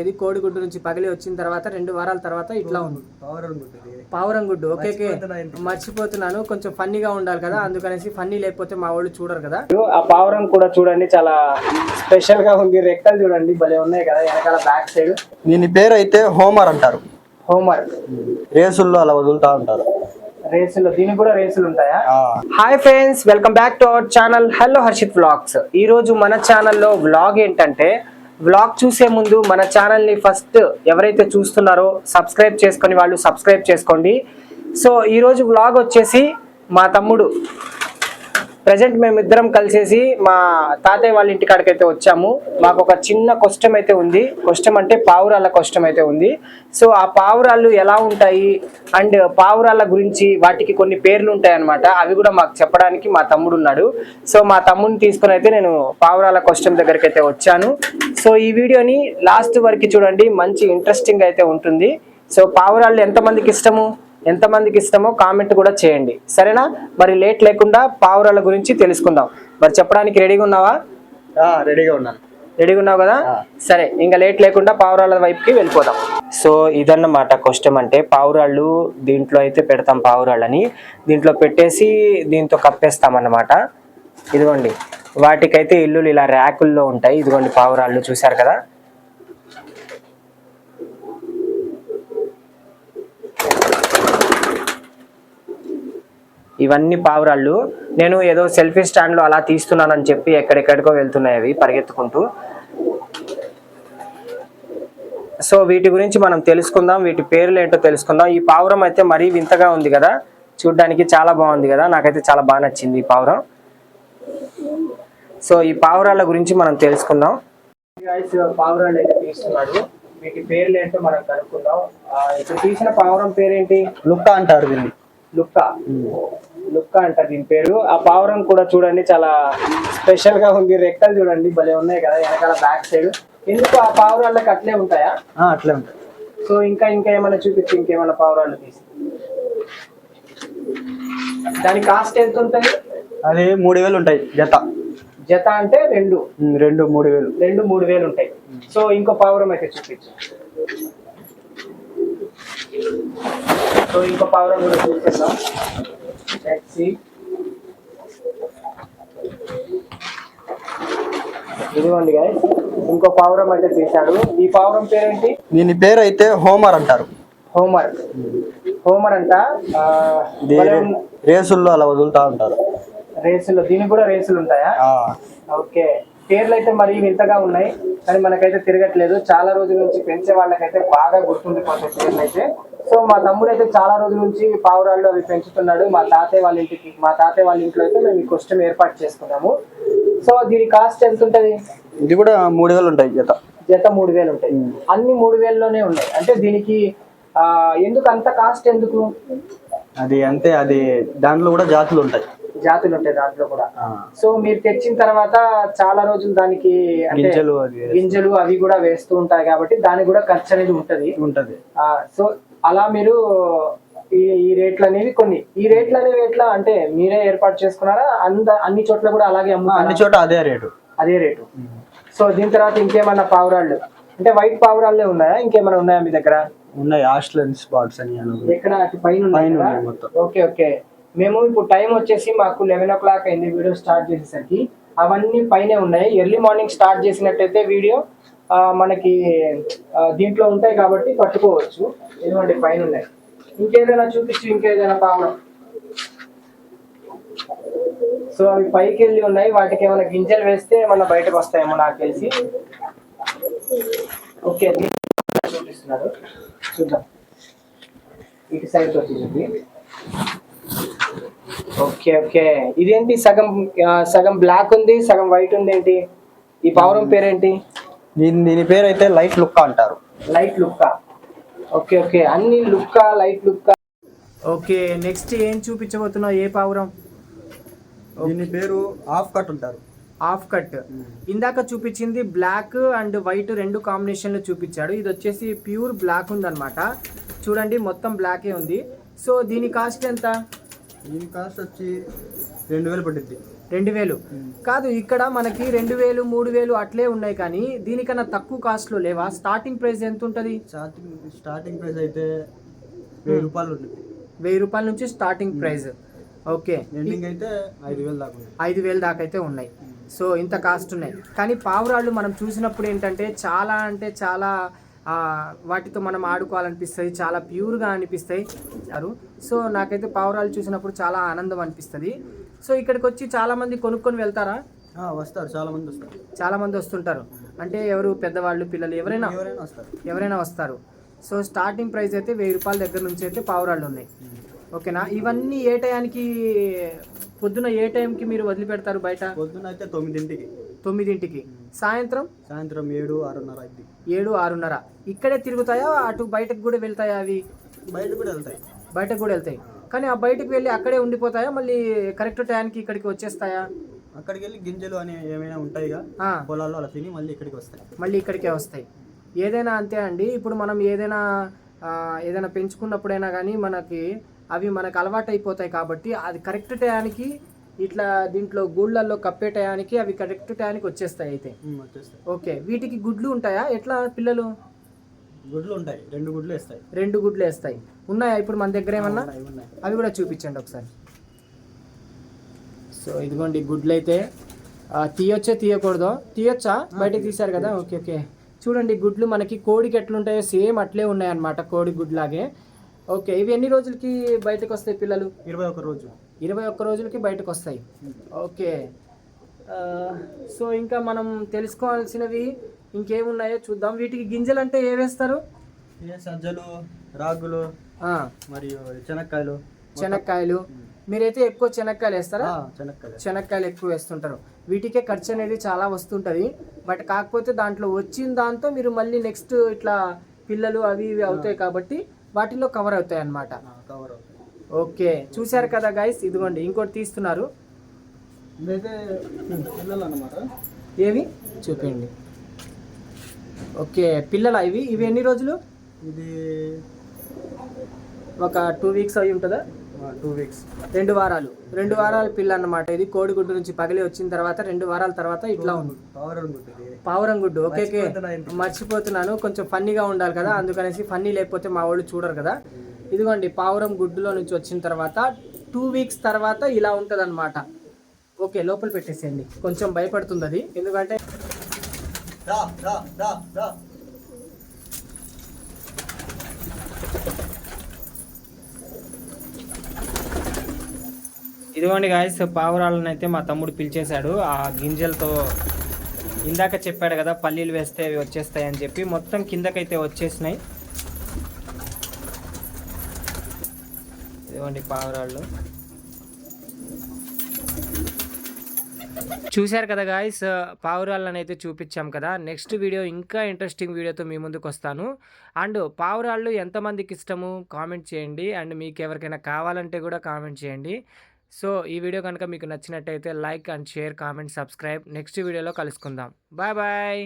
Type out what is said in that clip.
ఇది కోడిగుడ్డు నుంచి పగిలి వచ్చిన తర్వాత రెండు వారాల తర్వాత ఇట్లా ఉంది. పవర్ అనుకుంటుంది పావురం గుడ్డు ఓకే. మర్చిపోతున్నాను కొంచెం ఫన్నీగా ఉండాలి కదా అందుకనేసి ఫన్నీ లేకపోతే మా వాళ్ళు చూడరు కదా. ఆ పావురం కూడా చూడండి చాలా స్పెషల్గా ఉంది. రెక్కలు చూడండి భలే ఉన్నాయి కదా వెనకాల బ్యాక్ సైడ్. దీని పేరు అయితే హోమర్ అంటారు. హోంవర్క్ రేసుల్లో అలా వదులుతా ఉంటారు. రేసులు దీనికి కూడా రేసులు ఉంటాయా? Hi friends welcome back to our channel hello Harshith vlogs ఈ రోజు మన ఛానల్లో వ్లాగ్ ఏంటంటే వ్లాగ్ చూసే ముందు మన ఛానల్ని ఫస్ట్ ఎవరైతే చూస్తున్నారో సబ్స్క్రైబ్ చేసుకొని వాళ్ళు సబ్స్క్రైబ్ చేసుకోండి. సో ఈ రోజు వ్లాగ్ వచ్చేసి మా తమ్ముడు. ప్రజెంట్ మేమిద్దరం కలిసేసి మా తాతయ్య వాళ్ళ ఇంటి కాడికైతే వచ్చాము. మాకు ఒక చిన్న కష్టం అయితే ఉంది. కష్టం అంటే పావురాల కష్టం అయితే ఉంది. సో ఆ పావురాలు ఎలా ఉంటాయి? అండ్ పావురాల గురించి వాటికి కొన్ని పేర్లు ఉంటాయి అన్నమాట అవి కూడా మాకు చెప్పడానికి మా తమ్ముడు ఉన్నాడు. సో మా తమ్ముడిని తీసుకుని అయితే నేను పావురాల కష్టం దగ్గరికి అయితే వచ్చాను. సో ఈ వీడియోని లాస్ట్ వరకు చూడండి. మంచి ఇంట్రెస్టింగ్ అయితే ఉంటుంది. సో పావురాళ్ళు ఎంతమందికి ఇష్టము? ఎంతమందికి ఇష్టమో కామెంట్ కూడా చేయండి. సరేనా? మరి లేట్ లేకుండా పావురాల గురించి తెలుసుకుందాం. మరి చెప్పడానికి రెడీగా ఉన్నావా? రెడీగా ఉన్నాను రెడీగా ఉన్నావు కదా? సరే ఇంకా లేట్ లేకుండా పావురాల వైపుకి వెళ్ళిపోదాం. సో ఇదన్నమాట కష్టం అంటే పావురాళ్ళు దీంట్లో అయితే పెడతాం పావురాళ్ళని. దీంట్లో పెట్టేసి దీంతో కప్పేస్తాం అన్నమాట ఇదిగోండి. వాటికైతే ఇల్లులు ఇలా ర్యాకుల్లో ఉంటాయి. ఇదిగోండి పావురాళ్ళు చూశారు కదా? ఇవన్నీ పావురాళ్ళు. నేను ఏదో సెల్ఫీ స్టాండ్లో అలా తీస్తున్నానని చెప్పి ఎక్కడెక్కడికో వెళ్తున్నాయి అవి పరిగెత్తుకుంటూ. సో వీటి గురించి మనం తెలుసుకుందాం. వీటి పేర్లు ఏంటో తెలుసుకుందాం. ఈ పావురం అయితే మరీ వింతగా ఉంది కదా. చూడ్డానికి చాలా బాగుంది కదా. నాకైతే చాలా బాగా నచ్చింది ఈ పావురం. సో ఈ పావురాల గురించి మనం తెలుసుకుందాం. పావురాలు అయితే తీస్తున్నాడు వీటి పేర్లు ఏంటో మనం కనుక్కుందాం. ఇప్పుడు తీసిన పావురం పేరేంటి? లుక్క అంటారు దీన్ని. లుక్క. లుక్క అంట దీని పేరు. ఆ పావురం కూడా చూడండి చాలా స్పెషల్గా ఉంది. రెక్కలు చూడండి భలే ఉన్నాయి కదా వెనకాల బ్యాక్ సైడ్ ఎందుకు ఆ పావురాళ్ళకి అట్లే ఉంటాయా? అట్లే ఉంటుంది సో ఇంకా ఇంకా ఏమైనా చూపించి ఇంకేమైనా పావురాళ్ళు తీసి. దాని కాస్ట్ ఎంత ఉంటుంది? అది మూడు వేలు ఉంటాయి జత. జత అంటే రెండు. రెండు మూడు వేలు. రెండు మూడు వేలు ఉంటాయి. సో ఇంకో పావురం అయితే చూపించు. సో ఇంకో పావురం కూడా Let's see. ఇదిగోండి guys ఇంకో పావురం అయితే తీశాడు. ఈ పావురం పేరేంటి? దీని పేరు అయితే హోమర్ అంటారు. హోమర్. హోమర్ అంట. రేసుల్లో అలా వదులుతా ఉంటారు. రేసులు దీనికి కూడా రేసులు ఉంటాయా? ఓకే. పేర్లు అయితే మరి వింతగా ఉన్నాయి కానీ మనకైతే తిరగట్లేదు. చాలా రోజుల నుంచి పెంచే వాళ్ళకైతే బాగా గుర్తుండిపోతాయి పేర్లు అయితే. సో మా తమ్ముడు అయితే చాలా రోజుల నుంచి పావురాళ్ళు అవి పెంచుతున్నాడు. మా తాతయ్య వాళ్ళ ఇంటికి మా తాతయ్య వాళ్ళ ఇంట్లో అయితే మేము ఈ కష్టం ఏర్పాటు చేసుకున్నాము. సో దీని కాస్ట్ ఎంత ఉంటది? ఇది కూడా మూడు వేలు ఉంటాయి జత. జత మూడు వేలు ఉంటాయి. అన్ని మూడు వేలలోనే ఉన్నాయి. అంటే దీనికి ఎందుకు అంత కాస్ట్ ఎందుకు? అది అంతే అది దాంట్లో కూడా జాతులు ఉంటాయి. జాతులు ఉంటాయి దాంట్లో కూడా. సో మీరు తెచ్చిన తర్వాత చాలా రోజులు దానికి అంటే గింజలు అవి కూడా వేస్తూ ఉంటాయి కాబట్టి దానికి కూడా ఖర్చు అనేది ఉంటది. ఉంటది. సో అలా మీరు ఈ రేట్లు అనేవి కొన్ని. ఈ రేట్లు అనేవి ఎట్లా అంటే మీరే ఏర్పాటు చేసుకున్నారా? అంద అన్ని చోట్ల కూడా అలాగే ఆ, అమ్ముతారా? అన్ని చోట అదే రేటు. అదే రేటు. సో దీని తర్వాత ఇంకేమన్నా పావురాళ్ళు? అంటే వైట్ పావురాళ్ళే ఉన్నాయా? ఇంకేమైనా ఉన్నాయా మీ దగ్గర? ఉన్నాయి. ఆస్ట్రేలియన్ స్పాట్స్ అని ఎక్కడ? పైన. Okay okay. మేము ఇప్పుడు టైం వచ్చేసి మాకు లెవెన్ ఓ క్లాక్ అయింది వీడియో స్టార్ట్ చేసేసరికి. అవన్నీ పైనే ఉన్నాయి. ఎర్లీ మార్నింగ్ స్టార్ట్ చేసినట్టయితే వీడియో మనకి దీంట్లో ఉంటాయి కాబట్టి పట్టుకోవచ్చు. ఎందుకంటే పైన ఉన్నాయి. ఇంకేదైనా చూపించు ఇంకేదైనా పావురం. సో అవి పైకి వెళ్ళి ఉన్నాయి. వాటికి ఏమైనా గింజలు వేస్తే ఏమన్నా బయటకు వస్తాయేమో నాకు తెలిసి. ఓకే చూపిస్తున్నారు. చూద్దాం. ఇటు సైడ్ వచ్చేసింది ఓకే ఓకే. ఇదేంటి? సగం సగం బ్లాక్ ఉంది సగం వైట్ ఉంది ఏంటి? ఈ పావురం పేరేంటి? దీని దీని పేరు అయితే లైట్ లుక్క అంటారు. లైట్ లుక్క ఓకే ఓకే. అన్ని లుక్క లైట్ లుక్క ఓకే నెక్స్ట్ ఏం చూపించబోతున్నావు ఏ పావురం? దీని పేరు హాఫ్ కట్ ఉంటారు హాఫ్ కట్ ఇందాక చూపించింది బ్లాక్ అండ్ వైట్ రెండు కాంబినేషన్లో చూపించాడు. ఇది వచ్చేసి ప్యూర్ బ్లాక్ ఉందన్నమాట. చూడండి మొత్తం బ్లాకే ఉంది. సో దీని కాస్ట్ ఎంత? దీని కాస్ట్ వచ్చి రెండు వేలు పడుద్ది రెండు వేలు. కాదు ఇక్కడ మనకి రెండు వేలు మూడు వేలు అట్లే ఉన్నాయి కానీ దీనికన్నా తక్కువ కాస్ట్లో లేవా? స్టార్టింగ్ ప్రైస్ ఎంత ఉంటుంది? స్టార్టింగ్ స్టార్టింగ్ ప్రైస్ అయితే వెయ్యి రూపాయలు ఉంటుంది వెయ్యి రూపాయల నుంచి స్టార్టింగ్ ప్రైస్ ఓకే. ఎండింగ్ అయితే ఐదు వేలు దాకా ఐదు వేలు దాకా అయితే ఉన్నాయి. సో ఇంత కాస్ట్ ఉన్నాయి. కానీ పావురాళ్ళు మనం చూసినప్పుడు ఏంటంటే చాలా అంటే చాలా వాటితో మనం ఆడుకోవాలనిపిస్తుంది చాలా ప్యూర్గా అనిపిస్తాయి అరు సో నాకైతే పావురాలు చూసినప్పుడు చాలా ఆనందం అనిపిస్తుంది. సో ఇక్కడికి వచ్చి చాలా మంది కొనుక్కొని వెళ్తారా? వస్తారు చాలా మంది వస్తారు. చాలా మంది వస్తుంటారు. అంటే ఎవరు పెద్దవాళ్ళు పిల్లలు ఎవరైనా ఎవరైనా వస్తారు. ఎవరైనా వస్తారు. సో స్టార్టింగ్ ప్రైస్ అయితే వెయ్యి రూపాయల దగ్గర నుంచి అయితే పావురాళ్ళు ఉన్నాయి. ఓకేనా? ఇవన్నీ ఏ టయానికి పొద్దున ఏ టైంకి మీరు వదిలిపెడతారు బయట? పొద్దున్న అయితే తొమ్మిదింటికి. తొమ్మిదింటికి. సాయంత్రం? సాయంత్రం ఏడు ఆరున్నర అయింది. ఏడు ఆరున్నర. ఇక్కడే తిరుగుతాయా అటు బయటకు కూడా వెళ్తాయా అవి? బయట కూడా వెళ్తాయి. బయటకు కూడా వెళ్తాయి. కానీ ఆ బయటకు వెళ్ళి అక్కడే ఉండిపోతాయా మళ్ళీ కరెక్ట్ టైంకి ఇక్కడికి వచ్చేస్తాయా? అక్కడికి వెళ్ళి గింజలు అని ఏమైనా ఉంటాయిగా పొలాల్లో అలా తిని మళ్ళీ ఇక్కడికి వస్తాయి. మళ్ళీ ఇక్కడికే వస్తాయి. ఏదైనా అంతే అండి. ఇప్పుడు మనం ఏదైనా ఏదైనా పెంచుకున్నప్పుడైనా కానీ మనకి అవి మనకు అలవాటు అయిపోతాయి కాబట్టి అది కరెక్ట్ టయానికి ఇట్లా దీంట్లో గూళ్ళల్లో కప్పే టయానికి అవి కరెక్ట్ టయానికి వచ్చేస్తాయి అయితే. వచ్చేస్తాయి. ఓకే వీటికి గుడ్లు ఉంటాయా? ఎట్లా పిల్లలు? గుడ్లు ఉంటాయి. రెండు గుడ్లు వేస్తాయి. రెండు గుడ్లు వేస్తాయి. ఉన్నాయా ఇప్పుడు మన దగ్గర ఏమన్నా? అవి కూడా చూపించండి ఒకసారి. సో ఇదిగోండి గుడ్లు అయితే తీయొచ్చో తీయకూడదో? తీయొచ్చా? బయటకు తీశారు కదా? Okay okay. చూడండి గుడ్లు మనకి కోడికి ఎట్లుంటాయో సేమ్ అట్లే ఉన్నాయన్నమాట కోడి గుడ్లాగే. ఓకే ఇవి ఎన్ని రోజులకి బయటకు వస్తాయి పిల్లలు? ఇరవై ఒక రోజు. ఇరవై ఒక్క రోజులకి బయటకు వస్తాయి ఓకే సో ఇంకా మనం తెలుసుకోవాల్సినవి ఇంకేమున్నాయో చూద్దాం. వీటికి గింజలు అంటే ఏ వేస్తారు సజ్జలు రాగులు మరియు శనక్కాయలు శనక్కాయలు మీరైతే ఎక్కువ శనక్కాయలు వేస్తారా? శనక్కాయలు ఎక్కువ వేస్తుంటారు. వీటికే ఖర్చు అనేది చాలా వస్తుంటుంది. బట్ కాకపోతే దాంట్లో వచ్చిన దాంతో మీరు మళ్ళీ నెక్స్ట్ ఇట్లా పిల్లలు అవి ఇవి అవుతాయి కాబట్టి వాటిలో కవర్ అవుతాయి అన్నమాట కవర్ అవుతాయి. ఓకే. చూశారు కదా గైస్ ఇదిగోండి ఇంకోటి తీస్తున్నారు. ఏవి? చూపించండి. ఓకే పిల్లల ఇవి? ఇవి ఎన్ని రోజులు? ఇది ఒక టూ వీక్స్ అయి ఉంటుందా? టూ వీక్స్ రెండు వారాలు. రెండు వారాల పిల్ల అన్నమాట ఇది. కోడిగుడ్డు నుంచి పగిలి వచ్చిన తర్వాత రెండు వారాల తర్వాత ఇట్లా ఉంది. పావురం గుడ్డు ఓకే? మర్చిపోతున్నాను. కొంచెం ఫన్నీగా ఉండాలి కదా. అందుకనేసి ఫన్నీ లేకపోతే మా వాళ్ళు చూడరు కదా. ఇదిగోండి పావురం గుడ్డులో నుంచి వచ్చిన తర్వాత టూ వీక్స్ తర్వాత ఇలా ఉంటుంది ఓకే లోపల పెట్టేసేయండి. కొంచెం భయపడుతుంది అది ఎందుకంటే ఇదిగోండి గాయస్ పావురాలను అయితే మా తమ్ముడు పిలిచేశాడు. ఆ గింజలతో ఇందాక చెప్పాడు కదా పల్లీలు వేస్తే అవి వచ్చేస్తాయి అని చెప్పి. మొత్తం కిందకైతే వచ్చేసినాయి. ఇదిగోండి పావురాళ్ళు. చూశారు కదా గాయస్ పావురాళ్ళని అయితే చూపించాం కదా. నెక్స్ట్ వీడియో ఇంకా ఇంట్రెస్టింగ్ వీడియోతో మీ ముందుకు వస్తాను. అండ్ పావురాళ్ళు ఎంతమందికి ఇష్టము? కామెంట్ చేయండి. అండ్ మీకు ఎవరికైనా కావాలంటే కూడా కామెంట్ చేయండి. సో ఈ వీడియో కనుక మీకు నచ్చినట్టయితే like and share comment subscribe next వీడియోలో కలుసుకుందాం. Bye bye